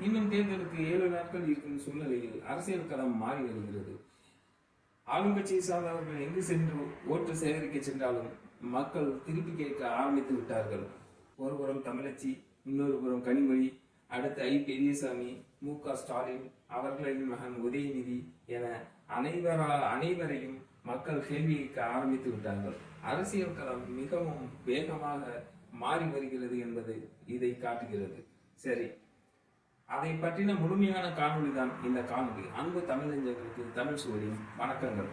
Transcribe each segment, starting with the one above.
இன்னும் தேர்தலுக்கு ஏழு நாட்கள் இருக்கும் சூழ்நிலையில் அரசியல் களம் மாறி வருகிறது. ஆளுங்கட்சியை சார்ந்தவர்கள் எங்கு சென்று ஓட்டு சேகரிக்க சென்றாலும் மக்கள் திருப்பி கேட்க ஆரம்பித்து விட்டார்கள். ஒருபுறம் தமிழச்சி இன்னொரு புறம் கனிமொழி அடுத்து ஐ. பெரியசாமி மு. க. ஸ்டாலின் அவர்களின் மகன் உதயநிதி என அனைவரா அனைவரையும் மக்கள் கேள்வி கேட்க ஆரம்பித்து விட்டார்கள். அரசியல் களம் மிகவும் வேகமாக மாறி வருகிறது என்பது இதை காட்டுகிறது. சரி அதை பற்றின முழுமையான காணொலி தான் இந்த காணொலி அன்பு தமிழஞ்சங்களுக்கு தமிழ் சுவரின் வணக்கங்கள்.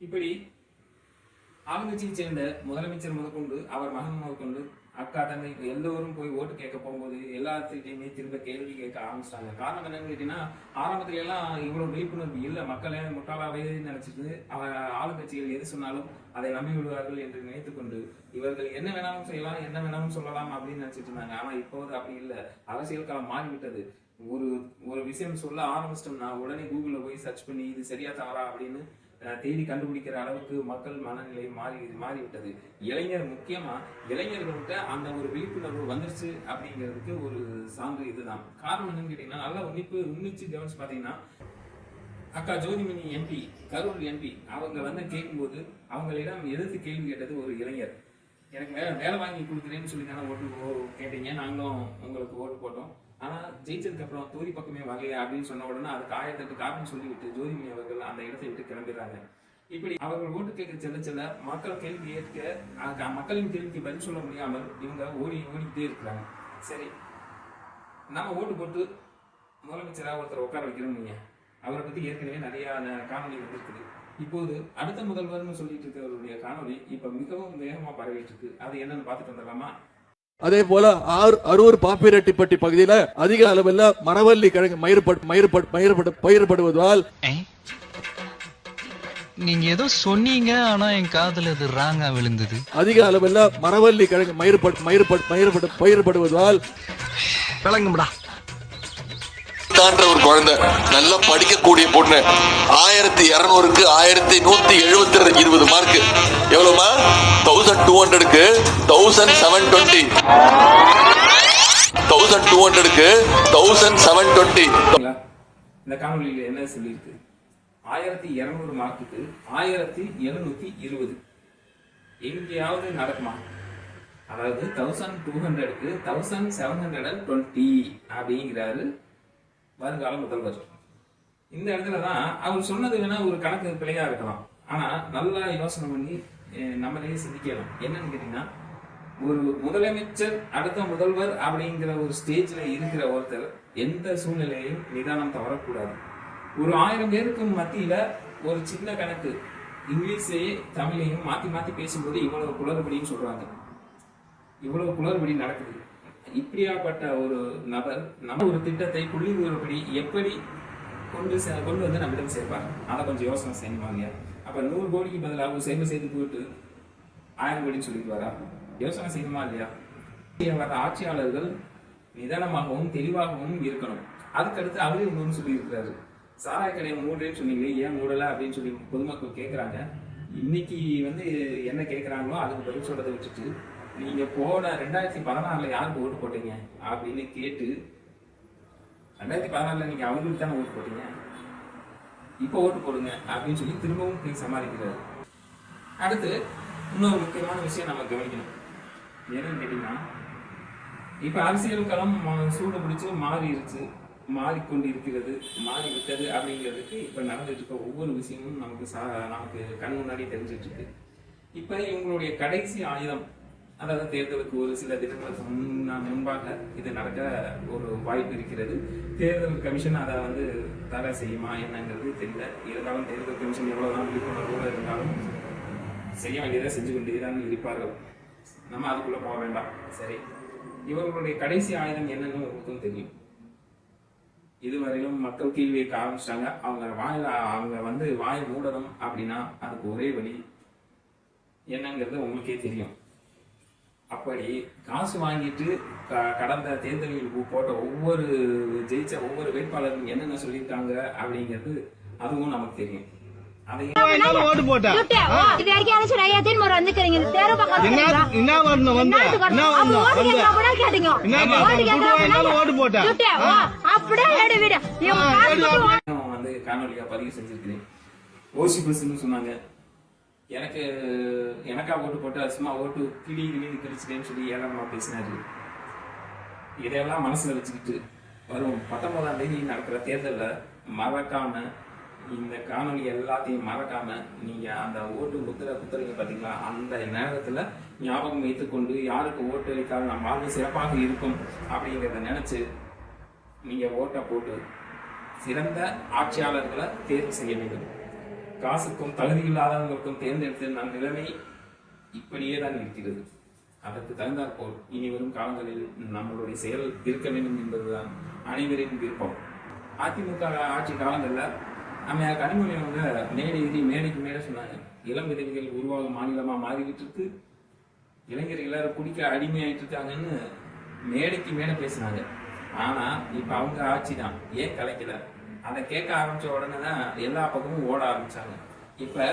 இப்படி ஆளுங்கட்சியைச் சேர்ந்த முதலமைச்சர் முதற்கொண்டு அவர் மகன் முதற்கொண்டு அக்கா தங்கை எல்லோரும் போய் ஓட்டு கேட்க போகும்போது எல்லாத்துக்கிட்டையுமே திரும்ப கேள்வி கேட்க ஆரம்பிச்சிட்டாங்க. காரணம் என்னன்னு கேட்டீங்கன்னா ஆரம்பத்துல எல்லாம் இவ்வளவு விழிப்புணர்வு இல்லை. மக்களே முட்டாளாவே நினைச்சிட்டு அவன் ஆளுங்கட்சிகள் எது சொன்னாலும் அதை நம்பி விடுவார்கள் என்று நினைத்துக்கொண்டு இவர்கள் என்ன வேணாலும் செய்யலாம் என்ன வேணாலும் சொல்லலாம் அப்படின்னு நினைச்சிட்டு இருந்தாங்க. ஆனா இப்போது அப்படி இல்லை. அரசியல் காலம் மாறிவிட்டது. ஒரு ஒரு விஷயம் சொல்ல ஆரம்பிச்சிட்டோம்னா உடனே கூகுளில் போய் சர்ச் பண்ணி இது சரியா தவறா அப்படின்னு தேடி கண்டுபிடிக்கிற அளவுக்கு மக்கள் மனநிலை மாறி மாறிவிட்டது. இளைஞர் முக்கியமா இளைஞர்கள்ட்ட அந்த ஒரு விழிப்புணர்வு வந்துருச்சு அப்படிங்கிறதுக்கு ஒரு சான்று இதுதான். காரணம் என்னன்னு கேட்டீங்கன்னா நல்லா உன்னிப்பு உன்னிச்சு கவனிச்சு பாத்தீங்கன்னா அக்கா ஜோதிமணி எம்பி கரூர் எம்பி அவங்க வந்து கேட்கும்போது அவங்களிடம் எதிர்த்து கேள்வி கேட்டது ஒரு இளைஞர். எனக்கு வேலை வேலை வாங்கி கொடுக்குறேன்னு சொல்லி தானே ஓட்டு ஓ- கேட்டீங்க நாங்களும் உங்களுக்கு ஓட்டு போட்டோம். ஆனா ஜெயிச்சதுக்கு அப்புறம் பக்கமே வரலையா அப்படின்னு சொன்ன உடனே அதுக்கு ஆயிரத்தெட்டு காரணம் சொல்லிவிட்டு ஜோதிமணி அவர்கள் அந்த இடத்தை விட்டு கிளம்பிடுறாங்க. இப்படி அவர்கள் ஓட்டு கேட்க செல்ல செல்ல மக்கள் கேள்வி ஏற்க மக்களின் கேள்விக்கு பதில் சொல்ல முடியாமல் இவங்க ஓடி ஓடிக்கிட்டே இருக்கிறாங்க. சரி நம்ம ஓட்டு போட்டு முதலமைச்சராக ஒருத்தர் உட்கார வைக்கிறோம் நீங்க அவரை பத்தி ஏற்கனவே நிறைய காணொலி காணொளி வந்திருக்குது இப்போது அடுத்த முதல்வர்னு சொல்லிட்டு இருக்கிறவருடைய காணொளி இப்ப மிகவும் வேகமா பரவிட்டு இருக்கு. அது என்னன்னு பார்த்துட்டு வந்துடலாமா? அதே போல ஆர் அரூர் பாப்பிரெட்டிப்பட்டி பகுதியில அதிக அளவில் மரவள்ளி கிழங்கு மயிர்பட் பயிர்படுவதால். நீங்க ஏதோ சொன்னீங்க ஆனா என் காதுல இது ராங்கா விழுந்தது அதிக அளவில் மரவள்ளி கிழங்கு மயிர்பட் மயிர்பட் மயிர்படு பயிர்படுவதால் விளங்கும்டா குழந்தை நல்லா படிக்கக்கூடிய பொண்ணு. ஆயிரத்தி இரநூறுக்கு ஆயிரத்தி நூத்தி எழுபத்தி இருபது மார்க் எவ்வளவுமா? தௌசண்ட் டூ ஹண்ட்ரடுக்கு thousand seven twenty thousand two ஹண்ட்ரடுக்கு தௌசண்ட் செவன் டுவெண்ட்டி இந்த காணொலியில் என்ன சொல்லியிருக்கு? ஆயிரத்தி இரநூறு மார்க்குக்கு ஆயிரத்தி எழுநூத்தி இருபது. எங்கேயாவது நடக்குமா? அதாவது தௌசண்ட் டூ ஹண்ட்ரடுக்கு thousand seven hundred and twenty அப்படிங்கிறாரு வருங்கால முதல்வர். இந்த இடத்துல தான் அவர் சொன்னது வேணா ஒரு கணக்கு பிழையா இருக்கலாம். ஆனா நல்லா யோசனை பண்ணி நம்மளையே நம்மளே சிந்திக்கலாம். என்னன்னு கேட்டீங்கன்னா ஒரு முதலமைச்சர் அடுத்த முதல்வர் அப்படிங்கிற ஒரு ஸ்டேஜ்ல இருக்கிற ஒருத்தர் எந்த சூழ்நிலையையும் நிதானம் தவறக்கூடாது. ஒரு ஆயிரம் பேருக்கு மத்தியில ஒரு சின்ன கணக்கு இங்கிலீஷையும் தமிழையும் மாத்தி மாத்தி பேசும்போது இவ்வளவு குளறுபடின்னு சொல்றாங்க. இவ்வளவு குளறுபடி நடக்குது. இப்படியாப்பட்ட ஒரு நபர் நம்ம ஒரு திட்டத்தை புள்ளி விவரப்படி எப்படி கொண்டு கொண்டு வந்து நம்மிடம் சேர்ப்பார்? அதை கொஞ்சம் யோசனை செய்யணுமா இல்லையா? நூறு கோடிக்கு பதிலாக ஒரு சேர்ந்து சேர்த்து போயிட்டு ஆயிரம் கோடின்னு சொல்லிட்டு யோசனை செய்யணுமா இல்லையா? வர ஆட்சியாளர்கள் நிதானமாகவும் தெளிவாகவும் இருக்கணும். அதுக்கடுத்து அவரே இன்னொன்று சொல்லியிருக்கிறாரு. சாராய கடையை மூடுறேன்னு சொன்னீங்க ஏன் மூடல அப்படின்னு சொல்லி பொதுமக்கள் கேட்குறாங்க இன்னைக்கு வந்து என்ன கேட்குறாங்களோ அதுக்கு பதில் சொல்றதை விட்டுட்டு நீங்க போன ரெண்டாயிரத்தி பதினாறுல யாருக்கு ஓட்டு போட்டீங்க? அப்படின்னு கேட்டு ரெண்டாயிரத்தி பதினாறுல நீங்க அவங்களுக்கு தானே ஓட்டு போட்டீங்க? இப்போ ஓட்டு போடுங்க அப்படின்னு சொல்லி திரும்பவும் போய் சமாளிக்கிறாரு. அடுத்து இன்னொரு முக்கியமான விஷயம் நம்ம கவனிக்கணும். என்னன்னு கேட்டீங்கன்னா இப்ப அரசியல் களம் சூடு பிடிச்சு மாறிடுச்சு மாறிக்கொண்டிருக்கிறது மாறி விட்டது அப்படிங்கிறதுக்கு இப்ப நடந்துட்டு இருக்க ஒவ்வொரு விஷயமும் நமக்கு சா நமக்கு கண் முன்னாடி தெரிஞ்சிட்டு இருக்கு. இப்ப இவங்களுடைய கடைசி ஆயுதம் அதாவது தேர்தலுக்கு ஒரு சில தினங்களுக்கு முன்னா முன்பாக இது நடக்க ஒரு வாய்ப்பு இருக்கிறது. தேர்தல் கமிஷன் அதை வந்து தடை செய்யுமா என்னங்கிறது தெரியல. இருந்தாலும் தேர்தல் கமிஷன் எவ்வளோதான் விழிப்புணர்வோடு இருந்தாலும் செய்ய வேண்டியதை செஞ்சு கொண்டேதான் இருப்பார்கள். நம்ம அதுக்குள்ளே போக வேண்டாம். சரி. இவர்களுடைய கடைசி ஆயுதம் என்னன்னு உங்களுக்கும் தெரியும். இதுவரையிலும் மக்கள் கேள்வி கேட்க ஆரம்பிச்சிட்டாங்க அவங்க வாயில அவங்க வந்து வாய் மூடணும் அப்படின்னா அதுக்கு ஒரே வழி என்னங்கிறது உங்களுக்கே தெரியும். அப்படி காசு வாங்கிட்டு க- கடந்த தேர்தலில் போ- போட்ட ஒவ்வொரு ஜெயிச்ச ஒவ்வொரு வேட்பாளரும் என்னென்ன சொல்லியிருக்காங்க அப்படிங்கிறது அதுவும் நமக்கு தெரியும். ஓட்டு போட்டா இது வரைக்கும் யாராச்சும் ஐயாயிரத்தி முறை வந்துக்கிறீங்க. இந்த தெரு பக்கம் என்ன வரணும்? வந்து. கூட கேட்டீங்க. ஓட்டு போட்டா. அப்படியே ஏடு வீடு. வந்து காணொலியா பதிவு செஞ்சிருக்கிறேன். ஓசி பஸ்ன்னு சொன்னாங்க. எனக்கு எனக்கா ஓட்டு போட்டு சும்மா ஓட்டு கிளி கிளி கிழிச்சிட்டேன்னு சொல்லி ஏழாமா பேசினாரு. இதையெல்லாம் மனசில் வச்சுக்கிட்டு வரும். பத்தொன்பதாம் தேதி நடக்கிற தேர்தலில் மறக்காம இந்த காணொலி எல்லாத்தையும் மறக்காம நீங்கள் அந்த ஓட்டு குத்துற குத்துறீங்க பார்த்தீங்களா அந்த நேரத்தில் ஞாபகம் வைத்துக்கொண்டு யாருக்கு ஓட்டு அளித்தால் நம் வாழ்வு சிறப்பாக இருக்கும் அப்படிங்கிறத நினச்சி நீங்கள் ஓட்டை போட்டு சிறந்த ஆட்சியாளர்களை தேர்வு செய்ய வேண்டும். காசுக்கும் தகுதி இல்லாதவங்களுக்கும் தேர்ந்தெடுத்த நம் நிலைமை இப்படியே தான் இருக்கிறது. அதற்கு தகுந்தாற்போல் இனி வரும் காலங்களில் நம்மளுடைய செயல் இருக்க வேண்டும் என்பதுதான் அனைவரின் விருப்பம். அதிமுக ஆட்சி காலங்களில் நம்ம கனிமொழி அவங்க மேடை எதிரி மேடைக்கு மேலே சொன்னாங்க. இளம் விதவிகள் உருவாகும் மாநிலமா மாறிக்கிட்டு இருக்கு. இளைஞர்கள் எல்லாரும் குடிக்க அடிமையாயிட்டு இருக்காங்கன்னு மேடைக்கு மேலே பேசினாங்க. ஆனா இப்ப அவங்க ஆட்சி தான். ஏன் கலைக்கல? அதை கேட்க ஆரம்பிச்ச உடனே தான் எல்லா பக்கமும் ஓட ஆரம்பிச்சாங்க. இப்ப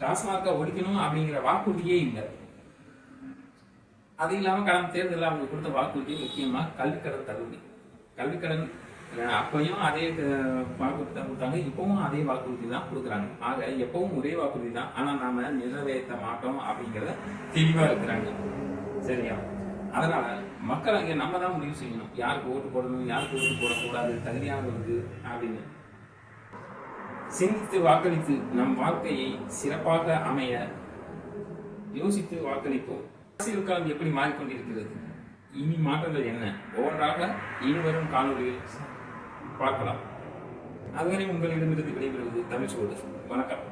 டாஸ்மாக ஒழிக்கணும் அப்படிங்கிற வாக்குறுதியே இல்லை. அது இல்லாம கடந்த தேர்தலில் அவங்க கொடுத்த வாக்குறுதி முக்கியமா கல்விக்கடன் தள்ளுபடி கல்விக்கடன் அப்பையும் அதே வாக்குறுதி தான் கொடுத்தாங்க இப்பவும் அதே வாக்குறுதி தான் கொடுக்குறாங்க. ஆக எப்பவும் ஒரே வாக்குறுதி தான். ஆனா நாம நிறைவேற்ற மாட்டோம் அப்படிங்கிறத தெளிவா இருக்கிறாங்க. சரியா? அதனால மக்கள் அங்கே நம்ம தான் முடிவு செய்யணும். யாருக்கு ஓட்டு போடணும் யாருக்கு ஓட்டு போடக்கூடாது தகுதியானவருக்கு அப்படின்னு. சிந்தித்து வாக்களித்து நம் வாழ்க்கையை சிறப்பாக அமைய யோசித்து வாக்களிப்போம். அரசியல் காலம் எப்படி மாறிக்கொண்டிருக்கிறது? இனி மாற்றங்கள் என்ன? ஒவ்வொன்றாக இனி வரும் காணொலியில் பார்க்கலாம். அதுவரை உங்களிடமிருந்து விடைபெறுவது தமிழ் சோடு வணக்கம்.